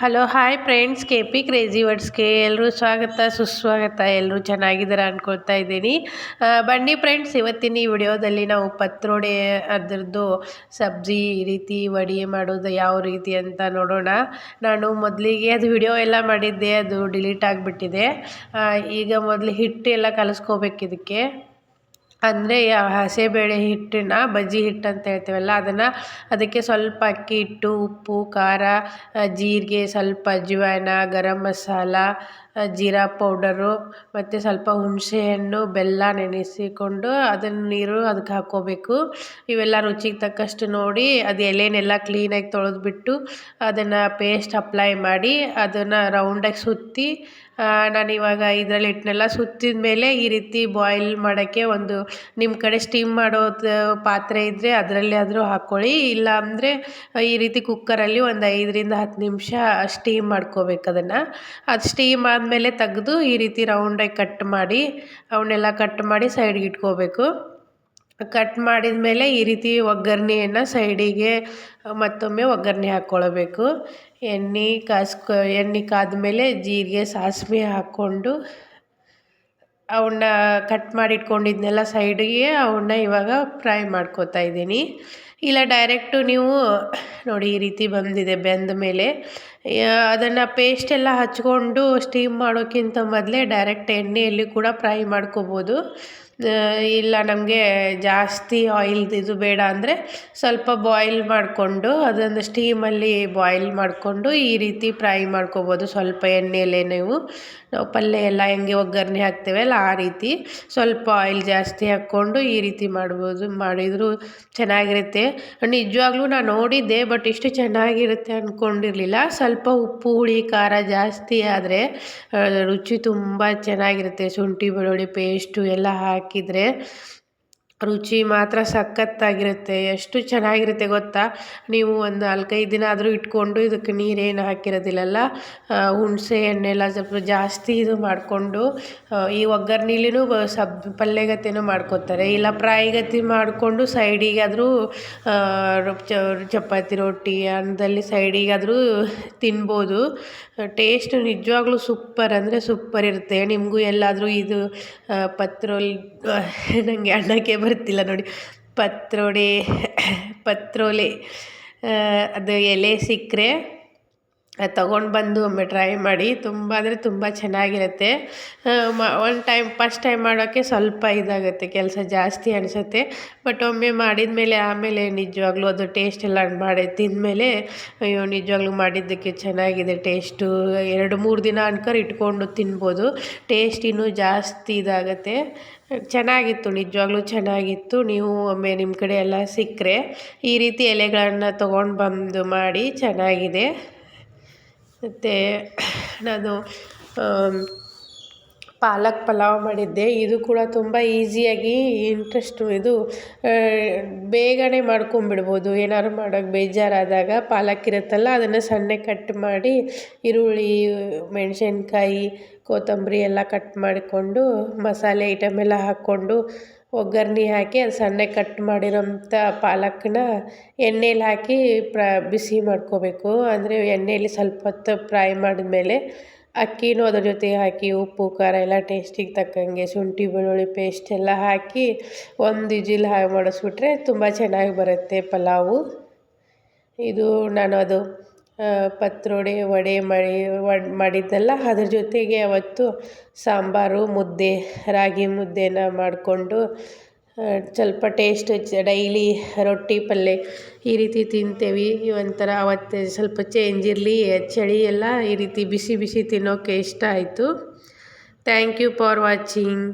Hello, hi friends. K P crazy ವರ್ಡ್ಸ್ಗೆ ಎಲ್ಲರೂ ಸ್ವಾಗತ, ಸುಸ್ವಾಗತ ಎಲ್ಲರೂ ಚೆನ್ನಾಗಿದ್ದಾರೆ ಅಂದ್ಕೊಳ್ತಾ ಇದ್ದೀನಿ. ಬನ್ನಿ ಫ್ರೆಂಡ್ಸ್, ಇವತ್ತಿನ ಈ ವಿಡಿಯೋದಲ್ಲಿ ನಾವು ಪತ್ರೊಡೆ ಅದರದ್ದು ಸಬ್ಜಿ ಈ ರೀತಿ ವಡಿ ಮಾಡೋದು ಯಾವ ರೀತಿ ಅಂತ ನೋಡೋಣ. ನಾನು ಮೊದಲಿಗೆ ಅದು ವಿಡಿಯೋ ಎಲ್ಲ ಮಾಡಿದ್ದೆ, ಅದು ಡಿಲೀಟ್ ಆಗಿಬಿಟ್ಟಿದೆ. ಈಗ ಮೊದಲು ಹಿಟ್ಟು ಎಲ್ಲ ಕಲಿಸ್ಕೋಬೇಕು ಇದಕ್ಕೆ. ಅಂದರೆ ಹಸೆಬೇಳೆ ಹಿಟ್ಟನ್ನ ಬಜ್ಜಿ ಹಿಟ್ಟು ಅಂತ ಹೇಳ್ತೇವಲ್ಲ, ಅದನ್ನು ಅದಕ್ಕೆ ಸ್ವಲ್ಪ ಅಕ್ಕಿ ಹಿಟ್ಟು, ಉಪ್ಪು, ಖಾರ ಜೀರಿಗೆ, ಸ್ವಲ್ಪ ಅಜ್ವಾನ ಗರಮ್ ಮಸಾಲ ಜೀರಾ ಪೌಡರು, ಮತ್ತು ಸ್ವಲ್ಪ ಹುಣಸೆಹಣ್ಣು ಬೆಲ್ಲ ನೆನೆಸಿಕೊಂಡು ಅದನ್ನು ನೀರು ಅದಕ್ಕೆ ಹಾಕ್ಕೋಬೇಕು. ಇವೆಲ್ಲ ರುಚಿಗೆ ತಕ್ಕಷ್ಟು ನೋಡಿ, ಅದು ಎಲೆನೆಲ್ಲ ಕ್ಲೀನಾಗಿ ತೊಳೆದ್ಬಿಟ್ಟು ಅದನ್ನು ಪೇಸ್ಟ್ ಅಪ್ಲೈ ಮಾಡಿ, ಅದನ್ನು ರೌಂಡಾಗಿ ಸುತ್ತಿ ನಾನು ಇವಾಗ ಇದರಲ್ಲಿ ಹಿಟ್ಟನ್ನೆಲ್ಲ ಸುತ್ತಿದ ಮೇಲೆ ಈ ರೀತಿ ಬಾಯ್ಲ್ ಮಾಡೋಕ್ಕೆ ಒಂದು ನಿಮ್ಮ ಕಡೆ ಸ್ಟೀಮ್ ಮಾಡೋ ಪಾತ್ರೆ ಇದ್ದರೆ ಅದರಲ್ಲಿ ಆದರೂ ಹಾಕ್ಕೊಳ್ಳಿ. ಇಲ್ಲ ಅಂದರೆ ಈ ರೀತಿ ಕುಕ್ಕರಲ್ಲಿ ಒಂದು ಐದರಿಂದ ಹತ್ತು ನಿಮಿಷ ಸ್ಟೀಮ್ ಮಾಡ್ಕೋಬೇಕು ಅದನ್ನು. ಅದು ಸ್ಟೀಮ್ ಆದಮೇಲೆ ತೆಗೆದು ಈ ರೀತಿ ರೌಂಡಾಗಿ ಕಟ್ ಮಾಡಿ, ಅವನ್ನೆಲ್ಲ ಕಟ್ ಮಾಡಿ ಸೈಡ್ಗೆ ಇಟ್ಕೋಬೇಕು. ಕಟ್ ಮಾಡಿದ ಮೇಲೆ ಈ ರೀತಿ ಒಗ್ಗರಣೆಯನ್ನು ಸೈಡಿಗೆ ಮತ್ತೊಮ್ಮೆ ಒಗ್ಗರಣೆ ಹಾಕ್ಕೊಳ್ಬೇಕು. ಎಣ್ಣೆ, ಕಾಸ್ಕೊ, ಎಣ್ಣೆ ಕಾದ್ಮೇಲೆ ಜೀರಿಗೆ, ಸಾಸಿವೆ ಹಾಕ್ಕೊಂಡು ಅವನ್ನ ಕಟ್ ಮಾಡಿ ಇಟ್ಕೊಂಡಿದ್ನೆಲ್ಲ ಸೈಡಿಗೆ ಅವನ್ನ ಇವಾಗ ಫ್ರೈ ಮಾಡ್ಕೊತಾ ಇದ್ದೀನಿ. ಇಲ್ಲ ಡೈರೆಕ್ಟು ನೀವು ನೋಡಿ ಈ ರೀತಿ ಬಂದಿದೆ ಬೆಂದ ಮೇಲೆ ಅದನ್ನು ಪೇಸ್ಟ್ ಎಲ್ಲ ಹಚ್ಕೊಂಡು ಸ್ಟೀಮ್ ಮಾಡೋಕ್ಕಿಂತ ಮೊದಲೇ ಡೈರೆಕ್ಟ್ ಎಣ್ಣೆಯಲ್ಲಿ ಕೂಡ ಫ್ರೈ ಮಾಡ್ಕೋಬೋದು. ಇಲ್ಲ ನಮಗೆ ಜಾಸ್ತಿ ಆಯಿಲ್ದು ಇದು ಬೇಡ ಅಂದರೆ ಸ್ವಲ್ಪ ಬಾಯ್ಲ್ ಮಾಡಿಕೊಂಡು ಅದನ್ನು ಸ್ಟೀಮಲ್ಲಿ ಬಾಯ್ಲ್ ಮಾಡಿಕೊಂಡು ಈ ರೀತಿ ಫ್ರೈ ಮಾಡ್ಕೋಬೋದು. ಸ್ವಲ್ಪ ಎಣ್ಣೆಯಲ್ಲೇ ನೀವು. ನಾವು ಪಲ್ಯ ಎಲ್ಲ ಹೆಂಗೆ ಒಗ್ಗರಣೆ ಹಾಕ್ತೇವಲ್ಲ ಆ ರೀತಿ. ಸ್ವಲ್ಪ ಆಯಿಲ್ ಜಾಸ್ತಿ ಹಾಕ್ಕೊಂಡು ಈ ರೀತಿ ಮಾಡ್ಬೋದು. ಮಾಡಿದರೂ ಚೆನ್ನಾಗಿರುತ್ತೆ. ನಿಜವಾಗ್ಲೂ ನಾನು ನೋಡಿದ್ದೆ ಬಟ್ ಇಷ್ಟು ಚೆನ್ನಾಗಿರುತ್ತೆ ಅಂದ್ಕೊಂಡಿರಲಿಲ್ಲ ಸ್ವಲ್ಪ ಉಪ್ಪು ಹುಳಿ ಖಾರ ಜಾಸ್ತಿ ಆದರೆ ರುಚಿ ತುಂಬ ಚೆನ್ನಾಗಿರುತ್ತೆ. ಶುಂಠಿ ಬೆಳ್ಳುಳ್ಳಿ ಪೇಸ್ಟು ಎಲ್ಲ ಹಾಕಿದರೆ. ರುಚಿ ಮಾತ್ರ ಸಖತ್ತಾಗಿರುತ್ತೆ. ಎಷ್ಟು ಚೆನ್ನಾಗಿರುತ್ತೆ ಗೊತ್ತಾ? ನೀವು ಒಂದು ನಾಲ್ಕೈದು ದಿನ ಆದರೂ ಇಟ್ಕೊಂಡು ಇದಕ್ಕೆ ನೀರೇನು ಹಾಕಿರೋದಿಲ್ಲಲ್ಲ? ಹುಣಸೆ ಹಣ್ಣೆಲ್ಲ ಸ್ವಲ್ಪ ಜಾಸ್ತಿ ಇದು ಮಾಡಿಕೊಂಡು ಈ ಒಗ್ಗರ್ಣಿಲಿನೂ ಸಬ್, ಪಲ್ಯಗತೆನೂ ಮಾಡ್ಕೊತಾರೆ. ಇಲ್ಲ ಪ್ರಾಯಿಗತಿ ಗತಿ ಮಾಡಿಕೊಂಡು ಸೈಡಿಗಾದರೂ ಚಪಾತಿ, ರೊಟ್ಟಿ ಅನ್ನದಲ್ಲಿ ಸೈಡಿಗಾದರೂ ತಿನ್ಬೋದು. ಟೇಸ್ಟ್ ನಿಜವಾಗ್ಲೂ ಸೂಪರ್ ಅಂದರೆ ಸೂಪರ್ ಇರುತ್ತೆ. ನಿಮಗೂ ಎಲ್ಲಾದರೂ ಇದು ಪತ್ರೋಲ್ ನನಗೆ ಅನ್ನಕ್ಕೆ ಬರ್ತಿಲ್ಲ ನೋಡಿ. ಪತ್ರೊಡೆ ಪತ್ರೊಲೆ ಅದು ಎಲೆ ಸಿಕ್ಕರೆ ತಗೊಂಡು ಬಂದು ಒಮ್ಮೆ ಟ್ರೈ ಮಾಡಿ, ತುಂಬ ಅಂದರೆ ತುಂಬ ಚೆನ್ನಾಗಿರುತ್ತೆ. ಒನ್ ಟೈಮ್ ಫಸ್ಟ್ ಟೈಮ್ ಮಾಡೋಕ್ಕೆ ಸ್ವಲ್ಪ ಇದಾಗುತ್ತೆ, ಕೆಲಸ ಜಾಸ್ತಿ ಅನಿಸುತ್ತೆ. ಬಟ್ ಒಮ್ಮೆ ಮಾಡಿದ ಮೇಲೆ ಆಮೇಲೆ ನಿಜವಾಗ್ಲೂ ಅದು ಟೇಸ್ಟ್ ಎಲ್ಲ ಮಾಡಿ, ತಿಂದಮೇಲೆ ಅಯ್ಯೋ, ನಿಜವಾಗ್ಲೂ ಮಾಡಿದ್ದಕ್ಕೆ ಚೆನ್ನಾಗಿದೆ ಟೇಸ್ಟು ಎರಡು, ಮೂರು ದಿನ ಅನ್ಕರ್ ಇಟ್ಕೊಂಡು ತಿನ್ಬೋದು. ಟೇಸ್ಟ್ ಇನ್ನೂ ಜಾಸ್ತಿ ಇದಾಗುತ್ತೆ. ಚೆನ್ನಾಗಿತ್ತು, ನಿಜವಾಗ್ಲೂ ಚೆನ್ನಾಗಿತ್ತು. ನೀವು ಒಮ್ಮೆ ನಿಮ್ಮ ಕಡೆ ಎಲ್ಲ ಸಿಕ್ಕರೆ ಈ ರೀತಿ ಎಲೆಗಳನ್ನು ತೊಗೊಂಡು ಬಂದು ಮಾಡಿ, ಚೆನ್ನಾಗಿದೆ. ಮತ್ತು ನಾನು ಪಾಲಕ್ ಪಲಾವ್ ಮಾಡಿದ್ದೆ. ಇದು ಕೂಡ ತುಂಬ ಈಸಿಯಾಗಿ ಇಂಟ್ರೆಸ್ಟು ಇದು ಬೇಗನೆ ಮಾಡ್ಕೊಂಬಿಡ್ಬೋದು ಏನಾದ್ರು ಮಾಡೋಕ್ಕೆ ಬೇಜಾರಾದಾಗ ಪಾಲಕ್ ಇರುತ್ತಲ್ಲ, ಅದನ್ನು ಸಣ್ಣ ಕಟ್ ಮಾಡಿ ಈರುಳ್ಳಿ, ಮೆಣಸಿನ್ಕಾಯಿ, ಕೊತ್ತಂಬರಿ ಎಲ್ಲ ಕಟ್ ಮಾಡಿಕೊಂಡು ಮಸಾಲೆ ಐಟಮ್ ಎಲ್ಲ ಹಾಕ್ಕೊಂಡು ಒಗ್ಗರಣೆ ಹಾಕಿ ಅದು ಸಣ್ಣ ಕಟ್ ಮಾಡಿರೋಂಥ ಪಾಲಕ್ನ ಎಣ್ಣೆಲಿ ಹಾಕಿ ಪ್ರ, ಬಿಸಿ ಮಾಡ್ಕೋಬೇಕು. ಅಂದರೆ ಎಣ್ಣೆಯಲ್ಲಿ ಸ್ವಲ್ಪ ಹೊತ್ತು ಫ್ರೈ ಮಾಡಿದ್ಮೇಲೆ ಅಕ್ಕಿನೂ ಅದ್ರ ಜೊತೆ ಹಾಕಿ ಉಪ್ಪು, ಖಾರ ಎಲ್ಲ ಟೇಸ್ಟಿಗೆ ತಕ್ಕಂಗೆ ಶುಂಠಿ, ಬೆಳ್ಳುಳ್ಳಿ ಪೇಸ್ಟ್ ಎಲ್ಲ ಹಾಕಿ ಒಂದು ವಿಜಿಲ್ ಹಾಗೆ ಮಾಡಿಸ್ಬಿಟ್ರೆ ತುಂಬ ಚೆನ್ನಾಗಿ ಬರುತ್ತೆ ಪಲಾವು. ಇದು ನಾನು ಅದು ಪತ್ರೊಡೆ, ವಡೆ ಮಾಡಿ ಮಾಡಿದ್ದೆಲ್ಲ ಅದ್ರ ಜೊತೆಗೆ ಅವತ್ತು ಸಾಂಬಾರು, ಮುದ್ದೆ, ರಾಗಿ ಮುದ್ದೆನ ಮಾಡಿಕೊಂಡು ಸ್ವಲ್ಪ ಟೇಸ್ಟ್ ಡೈಲಿ ರೊಟ್ಟಿ ಪಲ್ಯ ಈ ರೀತಿ ತಿಂತೇವೆ. ಒಂಥರ ಅವತ್ತು ಸ್ವಲ್ಪ ಚೇಂಜ್ ಇರಲಿ, ಚಳಿ ಎಲ್ಲ ಈ ರೀತಿ ಬಿಸಿ ಬಿಸಿ ತಿನ್ನೋಕ್ಕೆ ಇಷ್ಟ ಆಯಿತು. Thank you for watching